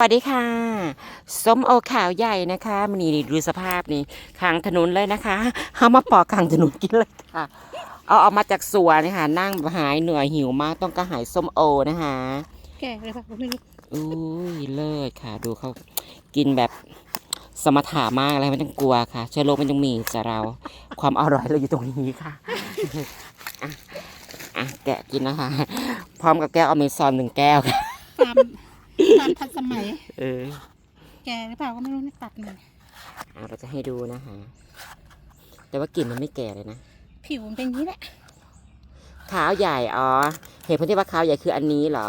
สวัสดีค่ะส้มโอขาวใหญ่นะคะมันนี่ดูสภาพนี่ข้างถนนเลยนะคะเอามาปอกข้างถนนกินเลยค่ะ เอาเอามาจากสวนนี่ค่ะนั่งหายเหนื่อยหิวมากต้องกระหายส้มโอนะคะแก่เลยค่ะไม่รู้อุ้ยเลิศค่ะ ดูเขากินแบบสมถามากเลยไม่ต้องกลัวค่ะ เชื้อโรคมันยังมีจะเราความอร่อยเราอยู่ตรงนี้ค่ะอะอะแกะกินนะคะ พร้อมกับแก้วอเมซอนหนึ่งแก้วค่ะ ความความทันสมัย เออ แก่หรือเปล่าก็ไม่รู้นี่ตัดหน่อยอะเราจะให้ดูนะคะแต่ว่ากลิ่นมันไม่แก่เลยนะ ผิวมันเป็นอย่างนี้แหละขาวใหญ่ อ๋อ เหตุผลที่ว่าขาวใหญ่คืออันนี้เหรอ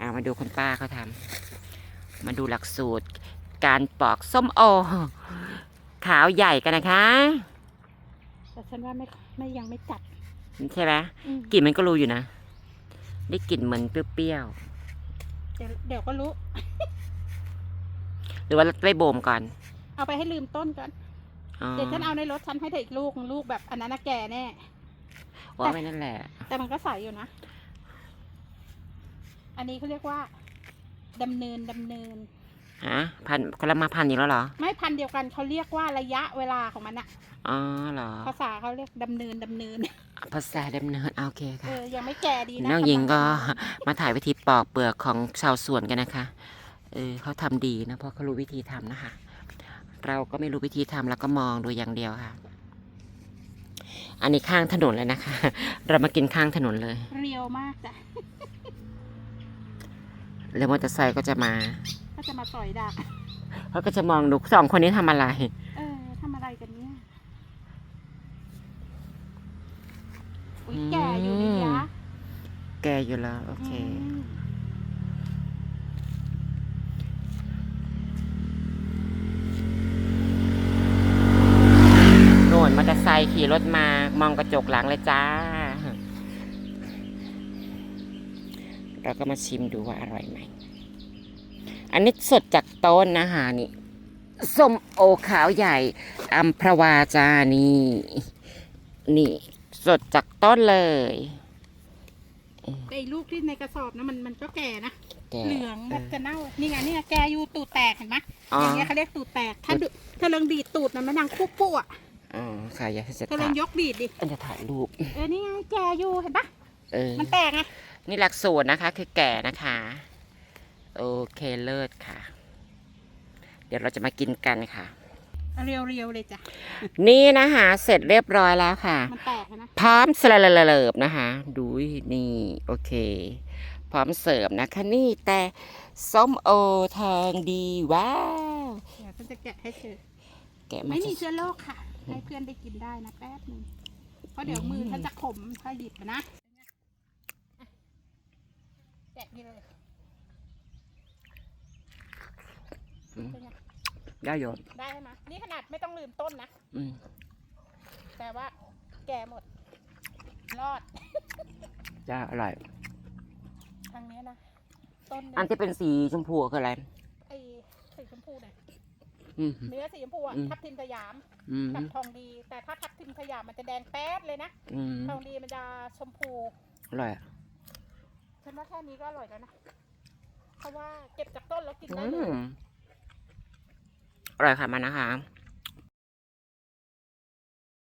อ่ามาดูคุณป้าเขาทำมาดูหลักสูตร การปอกส้มโอ ขาวใหญ่กันนะคะ แต่ฉันว่าไม่ไม่ยังไม่จัดใช่ไหมอืมกลิ่นมันก็รู้อยู่นะ ได้กลิ่นเหมือนเปรี้ยว เดี๋ยวเดี๋ยวก็รู้ๆหรือว่าไปโบ่มก่อน เอาไปให้ลืมต้นก่อน อ๋อเดี๋ยวฉันเอาในรถฉันให้เธออีกลูกลูกแบบอันนั้นนะแก่แน่ ว่าไม่นั่นแหละ แต่มันก็ใสอยู่นะ อันนี้เขาเรียกว่าดำเนินดำเนิน ฮะพันคนละมาพันอยู่แล้วเหรอ ไม่พันธุ์เดียวกันเขาเรียกว่าระยะเวลาของมันอะอ๋อเหรอ ภาษาเขาเรียกดำเนินดำเนิน ภาษาดำเนินอะโอเคเอค่ะ อยังไม่แก่ดีนะน้องหญิงก็กำลังมาถ่ายวิธีปอกเปลือกของชาวสวนกันนะคะ เออเขาทำดีนะเพราะเขารู้วิธีทำนะคะ เราก็ไม่รู้วิธีทำแล้วก็มองดูอย่างเดียวค่ะ อันนี้ข้างถนนเลยนะคะ เรามากินข้างถนนเลย เรียวมากจ้ะแล้วมอเตอร์ไซค์ก็จะมาก็ จะมาสอยดักเขาก็จะมองดูสองคนนี้ทำอะไร เออทำอะไรกันเนี่ยอุ้ยอืมแก่อยู่นี่ยะแกอยู่แล้ว โอเค มโน่นมอเตอร์ไซค์ขี่รถมามองกระจกหลังเลยจ้า เราก็มาชิมดูว่าอร่อยไหม อันนี้สดจากต้นนะคะนี่ส้มโอขาวใหญ่อัมพรวาจานี่นี่ สดจากต้นเลยแต่ไอ้ลูกที่ในกระสอบนะมันมันก็แก่นะแกเหลืองแบบจะเน่านี่ไงนี่ไงแกอยู่ตูดแตกเห็นไหมอ๋ออย่างเงี้ยเขาเรียกตูดแตก ถ้าดูถ้าเริงดีดตูดนะมันดังปุ๊บปุ๊บอะอ๋อค่ะอยากจะถ้าเริถ่างยยกดีดดิอันจะถ่ายรูปเออนี่ไงแกอยู่เห็นปะเออมันแตกไงนี่หลักสูตรนะคะ คือแก่นะคะ โอเคเลิศค่ะ เดี๋ยวเราจะมากินกันค่ะ เรียวเรียวๆเลยจ้ะ นี่นะคะเสร็จเรียบร้อยแล้วค่ะ มันแตกนะพร้อมสลลเลิบนะคะ ดูนี่โอเค พร้อมเสิร์ฟนะคะนี่แต่ส้มโอทองดีว้าวเดี๋ยวฉันจะแกะให้เธอแกะมาไม่มีจะเชื้อโรคค่ะ ให้เพื่อนได้กินได้นะแป๊บหนึ่งเพราะเดี๋ยวมือฉันจะขมถ้าหยิบอะนะแกะนี่เลยเป็น ไงได้โยนได้ไหมนี่ขนาดไม่ต้องลืมต้นนะอืมแต่ว่า แก่หมด รอดจ้าอร่อยทางเนี้ยนะต้นหอันเนี่ยที่เป็นสีชมพูคืออะไรไอ้สีชมพูเนี่ยอืม เนื้อสีชมพูอะอืม ทับทิมสยามอืมกับทองดี แต่ถ้าทับทิมสยามมันจะแดงแป๊ดเลยนะอืมทองดีมันจะชมพูอร่อยอะ ฉันว่าแค่นี้ก็อร่อยแล้วนะเพราะว่าเก็บจากต้นแล้วกินอืได้เลยม อร่อยค่ะมันนะคะ